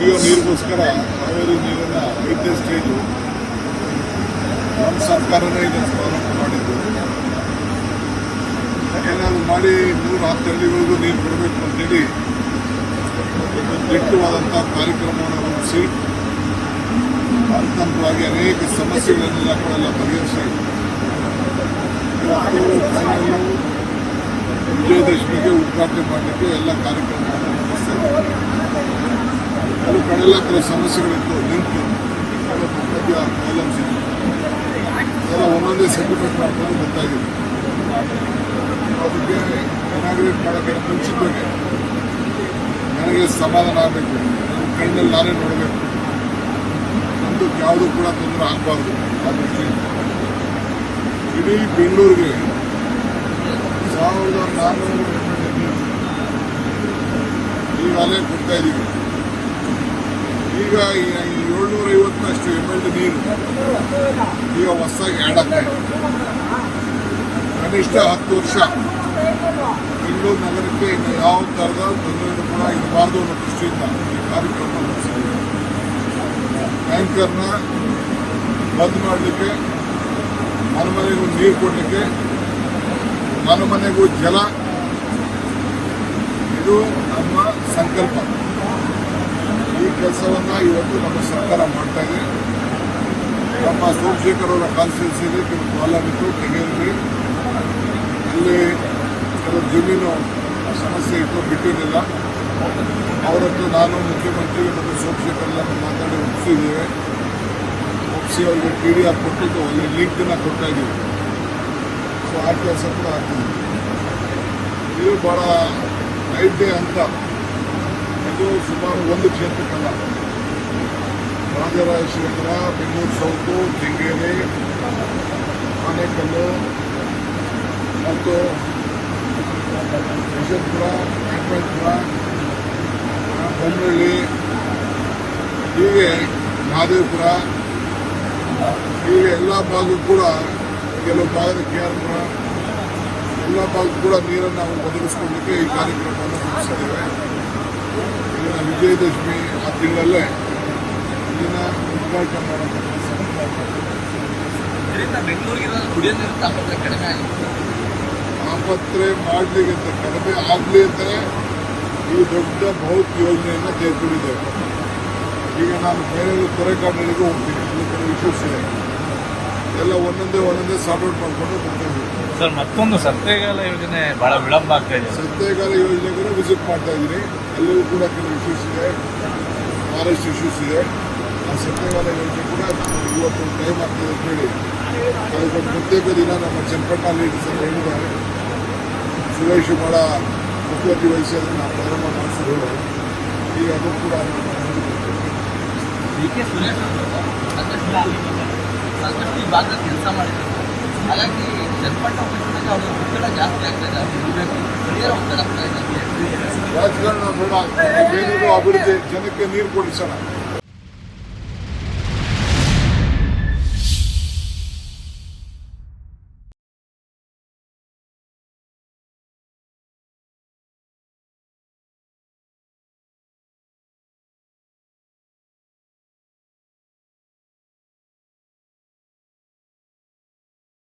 ಕುಡಿಯೋ ನೀರಿಗೋಸ್ಕರ ಕಾವೇರಿ ನೀರನ್ನ ಐದನೇ ಸ್ಟೇಜು ನಮ್ಮ ಸರ್ಕಾರನೇ ಇದನ್ನು ಪ್ರಾರಂಭ ಮಾಡಿದ್ದು. ಏನಾದ್ರು ಮಾಡಿ ನೂರ ಹತ್ತು ಹಳ್ಳಿಗಳಿಗೂ ನೀರು ಕೊಡಬೇಕು ಅಂತೇಳಿ ದಿಟ್ಟವಾದಂಥ ಕಾರ್ಯಕ್ರಮವನ್ನು ರೂಪಿಸಿ ಹಂತವಾಗಿ ಅನೇಕ ಸಮಸ್ಯೆಗಳನ್ನೆಲ್ಲ ಕೂಡ ಬಗೆಹರಿಸಿ ವಿಜಯದಶಮಿಗೆ ಉದ್ಘಾಟನೆ ಮಾಡಲಿಕ್ಕೆ ಎಲ್ಲ ಕಾರ್ಯಕ್ರಮಗಳನ್ನು ನಡೆಸ್ತಾ ಇದ್ದಾರೆ ಕಡೆಲ್ಲ ಕೆಲವು ಸಮಸ್ಯೆಗಳಿತ್ತು, ಲಿಂಕ್ ಮಧ್ಯ ಪ್ರಾಬ್ಲಮ್ಸ್ ಇತ್ತು ಒಂದೊಂದೇ ಸೆಟಲ್ಮೆಂಟ್ ಮಾಡ್ಕೊಂಡು ಗೊತ್ತಾಗಿದೆ ಅದಕ್ಕೆ ಅದಕ್ಕೆ ಇನಾಗ್ರೇಟ್ ಮಾಡೋಕ್ಕೆ ಮುಂಚಿತವಾಗಿ ನನಗೆ ಸಮಾಧಾನ ಆಗಬೇಕು. ನನ್ನ ಕಣ್ಣಲ್ಲಿ ನಾನೇ ನೋಡಬೇಕು. ನಮ್ಮದು ಯಾವುದೂ ಕೂಡ ತೊಂದರೆ ಆಗಬಾರ್ದು ಆ ದೃಷ್ಟಿಯಿಂದ. ಇಡೀ ಬೆಂಗಳೂರಿಗೆ ಸಾವಿರದ ನಾನ್ನೂರು ಈಗಾಗಲೇ ಕೊಡ್ತಾ ಇದ್ದೀವಿ. ಈಗ ಏಳ್ನೂರ ಐವತ್ತಷ್ಟು ಎಂ ಎಲ್ ನೀರು. ಈಗ ಹೊಸದಾಗಿ ಇದೆ ಕನಿಷ್ಠ ಹತ್ತು ವರ್ಷ. ಬೆಂಗಳೂರು ನಗರಕ್ಕೆ ಇನ್ನು ಯಾವ ಥರದ ತೊಂದರೆ ಕೂಡ ಇರಬಾರ್ದು ಅನ್ನೋ ದೃಷ್ಟಿಯಿಂದ ಈ ಕಾರ್ಯಕ್ರಮ ಟ್ಯಾಂಕರ್ನ ಬಂದ್ ಮಾಡಲಿಕ್ಕೆ ಮನೆ ಮನೆಗೂ ನೀರು ಕೊಡಲಿಕ್ಕೆ ಮನೆ ಮನೆಗೂ ಜಲ. ಇದು ನಮ್ಮ ಸಂಕಲ್ಪ. ಕೆಲಸವನ್ನ ಇವತ್ತು ನಮ್ಮ ಸರ್ಕಾರ ಮಾಡ್ತಾ ಇದೆ. ನಮ್ಮ ಸೋಮಶೇಖರ್ ಅವರ ಕಾನ್ಸ್ಟಿಟ್ಯೂನ್ಸಿಯಲ್ಲಿ ಕೆಲವು ಪ್ರಾಬ್ಲಮ್ ಇತ್ತು ಕೆಂಗೇರಿ ಅಲ್ಲಿ ಕೆಲವು ಜಮೀನು ಸಮಸ್ಯೆ ಇತ್ತು, ಬಿಟ್ಟಿರಲಿಲ್ಲ. ಅವರದ್ದು ನಾನು ಮುಖ್ಯಮಂತ್ರಿ ಮತ್ತು ಸೋಮಶೇಖರ್ ಎಲ್ಲ ಮಾತಾಡಿ ಒಪ್ಪಿಸಿದ್ದೇವೆ ಒಪ್ಪಿಸಿ ಅವರಿಗೆ ಟಿ ಡಿ ಆರ್ ಕೊಟ್ಟಿದ್ದು, ಅಲ್ಲಿ ಲಿಂಕ್ನ ಕೊಡ್ತಾ ಇದ್ದೀವಿ. ಸೊ ಆ ಕೆಲಸ ಕೂಡ ಆಗ್ತದೆ. ಇದು ಭಾಳ ಐದನೇ ಹಂತ ಇದು ಸುಮಾರು ಒಂದು ಕ್ಷೇತ್ರಕ್ಕಲ್ಲ ರಾಜರಾಜೇಶ್ವರ ಬೆಂಗಳೂರು ಸೌತು ಕೆಂಗೇರಿ ಆನೇಕಲ್ಲು ಮತ್ತು ಯಶವಂತಪುರ ನಾಗಪಂಚಪುರ ಬೊಮ್ಮಳ್ಳಿ ಹೀಗೆ ಮಹದೇವಪುರ ಹೀಗೆ ಎಲ್ಲ ಭಾಗಕ್ಕೂ ಕೂಡ ಕೆಲವು ಭಾಗದ ಕೆ ಆರ್ ಪುರ ಎಲ್ಲ ಭಾಗಕ್ಕೂ ಕೂಡ ನೀರನ್ನು ನಾವು ಒದಗಿಸ್ಕೊಡ್ಲಿಕ್ಕೆ ಈ ಕಾರ್ಯಕ್ರಮವನ್ನು ರೂಪಿಸಿದ್ದೇವೆ. ವಿಜಯದಶಮಿ ಆ ತಿಂಗಳಲ್ಲೇ ಇಲ್ಲಿನ ಉದ್ಘಾಟನೆ ಮಾಡುವಂಥ ಕೆಲಸ ಇದರಿಂದ ಬೆಂಗಳೂರಿಗೆ ಕುಡಿಯೋ ಮಾಡಲಿಕ್ಕೆ ಅಂತ ಕಡಿಮೆ ಆಗಲಿ ಅಂತಲೇ ಈ ದೊಡ್ಡ ಬೌದ್ಧ ಯೋಜನೆಯನ್ನು ತೆಗೆದುಕೊಂಡಿದ್ದೇವೆ. ಈಗ ನಾನು ಬೇರೆ ತೊರೆಕಾಡಿಗಳಿಗೂ ಹೋಗ್ತೀನಿ. ಅಲ್ಲಿ ಕೆಲವು ಇಶ್ಯೂಸ್ ಇದೆ ಎಲ್ಲ ಒಂದೊಂದೇ ಒಂದೊಂದೇ ಸಾರ್ಟ್ ಔಟ್ ಮಾಡಿಕೊಂಡು ಬರ್ತೀವಿ ಸರ್ ಮತ್ತೊಂದು ಸತ್ಯಗಾಲ ಯೋಜನೆ ಬಹಳ ವಿಳಂಬ ಆಗ್ತಾ ಇದೆ. ಸತ್ಯಗಾಲ ಯೋಜನೆಗೂ ವಿಸಿಟ್ ಮಾಡ್ತಾ ಇದ್ದೀನಿ. ಅಲ್ಲಿಯೂ ಕೂಡ ಕೆಲವು ಇಶ್ಯೂಸ್ ಇದೆ. ಬಹಳಷ್ಟು ಇಶ್ಯೂಸ್ ಇದೆ. ಆ ಸತ್ಯಗಾಲ ಯೋಜನೆ ಕೂಡ ಇವತ್ತು ಟೈಮ್ ಆಗ್ತದೆ ಅಂತ ಹೇಳಿ. ಅದಕ್ಕೊಂದು ಪ್ರತ್ಯೇಕ ದಿನ ನಮ್ಮ ಚನ್ನಪಟ್ಟಣಲ್ಲಿ ಸರ್ ಹೇಳಿದ್ದಾರೆ. ಸುರೇಶ್ ಬಹಳ ಮುಖ್ಯಮಂತ್ರಿ ವಹಿಸಿ ಅದನ್ನು ಪ್ರಾರಂಭ ಮಾಡಿಸಿದ್ರು ಈಗ ಅದು ಕೂಡ ಡಿ ಕೆ ಸುರೇಶ್ ಸಾಕಷ್ಟು ಈ ಭಾಗದ ಕೆಲಸ ಮಾಡಿದ್ರು. ಹಾಗಾಗಿ ಚನ್ನಪಟ್ಟ ಉಪಚುನಾವಣೆಗೆ ಅವರು ಒತ್ತಡ ಜಾಸ್ತಿ ಆಗ್ತಾ ಇದೆ ಇರಬೇಕು. ಸ್ಥಳೀಯರ ಒತ್ತಡ ಆಗ್ತಾ ಇದೆ ಅಭಿವೃದ್ಧಿ, ಜನಕ್ಕೆ ನೀರು ಕೊಡಿಸೋಣ.